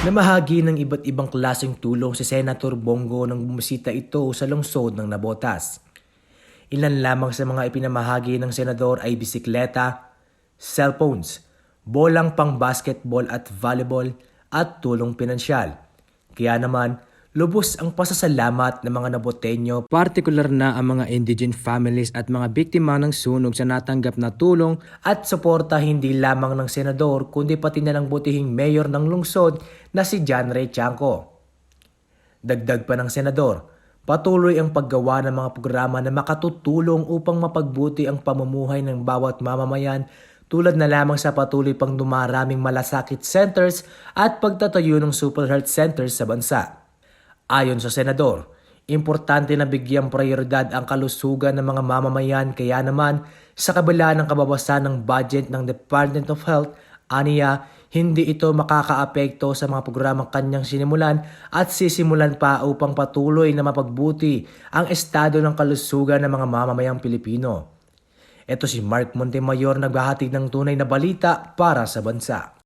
Namahagi ng iba't ibang klaseng tulong si Senator Bongo nang bumisita ito sa lungsod ng Nabotas. Ilan lamang sa mga ipinamahagi ng senador ay bisikleta, cellphones, bolang pang basketball at volleyball at tulong pinansyal. Kaya naman, lubos ang pasasalamat ng mga Naboteño, partikular na ang mga indigent families at mga biktima ng sunog sa natanggap na tulong at suporta hindi lamang ng senador kundi pati na ng butihing mayor ng lungsod na si John Ray Chanco. Dagdag pa ng senador, patuloy ang paggawa ng mga programa na makatutulong upang mapagbuti ang pamumuhay ng bawat mamamayan tulad na lamang sa patuloy pang dumaraming malasakit centers at pagtatayo ng super health centers sa bansa. Ayon sa senador, importante na bigyang prioridad ang kalusugan ng mga mamamayan kaya naman sa kabila ng kababasan ng budget ng Department of Health, aniya hindi ito makakaapekto sa mga programang kanyang sinimulan at sisimulan pa upang patuloy na mapagbuti ang estado ng kalusugan ng mga mamamayang Pilipino. Ito si Mark Montemayor naghahatid ng tunay na balita para sa bansa.